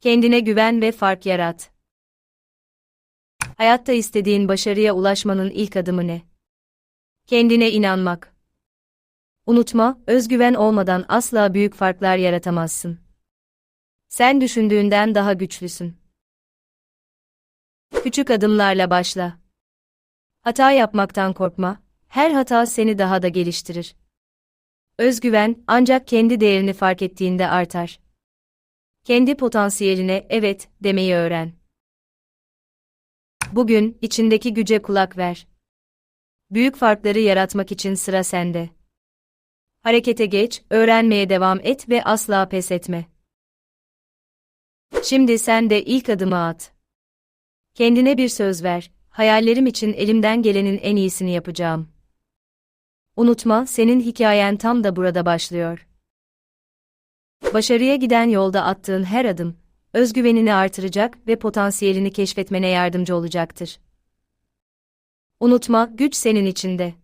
Kendine güven ve fark yarat. Hayatta istediğin başarıya ulaşmanın ilk adımı ne? Kendine inanmak. Unutma, özgüven olmadan asla büyük farklar yaratamazsın. Sen düşündüğünden daha güçlüsün. Küçük adımlarla başla. Hata yapmaktan korkma, her hata seni daha da geliştirir. Özgüven ancak kendi değerini fark ettiğinde artar. Kendi potansiyeline evet demeyi öğren. Bugün içindeki güce kulak ver. Büyük farkları yaratmak için sıra sende. Harekete geç, öğrenmeye devam et ve asla pes etme. Şimdi sen de ilk adımı at. Kendine bir söz ver. Hayallerim için elimden gelenin en iyisini yapacağım. Unutma, senin hikayen tam da burada başlıyor. Başarıya giden yolda attığın her adım, özgüvenini artıracak ve potansiyelini keşfetmene yardımcı olacaktır. Unutma, güç senin içinde.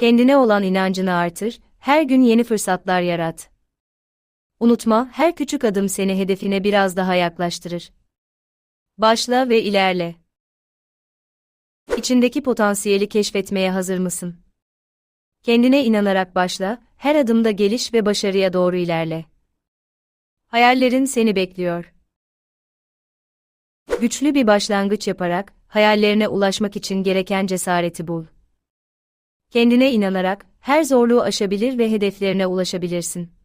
Kendine olan inancını artır, her gün yeni fırsatlar yarat. Unutma, her küçük adım seni hedefine biraz daha yaklaştırır. Başla ve ilerle. İçindeki potansiyeli keşfetmeye hazır mısın? Kendine inanarak başla, her adımda geliş ve başarıya doğru ilerle. Hayallerin seni bekliyor. Güçlü bir başlangıç yaparak hayallerine ulaşmak için gereken cesareti bul. Kendine inanarak her zorluğu aşabilir ve hedeflerine ulaşabilirsin.